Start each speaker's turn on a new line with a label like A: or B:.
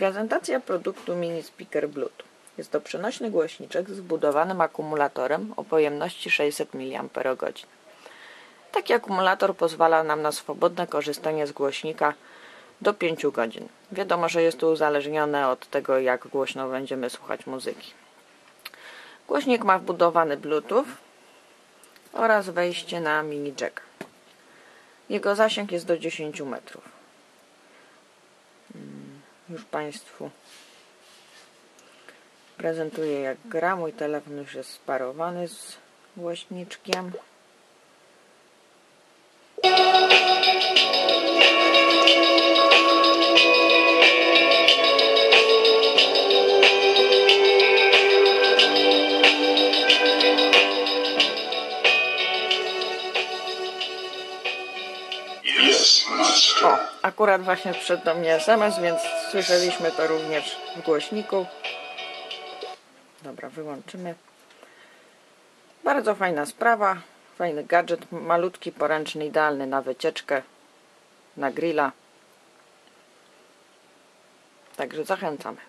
A: Prezentacja produktu Mini Speaker Bluetooth. Jest to przenośny głośniczek z wbudowanym akumulatorem o pojemności 600 mAh. Taki akumulator pozwala nam na swobodne korzystanie z głośnika do 5 godzin. Wiadomo, że jest to uzależnione od tego, jak głośno będziemy słuchać muzyki. Głośnik ma wbudowany Bluetooth oraz wejście na mini jack. Jego zasięg jest do 10 metrów. Już Państwu prezentuję jak gra. Mój telefon już jest sparowany z głośniczkiem. O, akurat właśnie przyszedł do mnie SMS, więc słyszeliśmy to również w głośniku. Dobra, wyłączymy. Bardzo fajna sprawa. Fajny gadżet, malutki, poręczny, idealny na wycieczkę, na grilla. Także zachęcamy.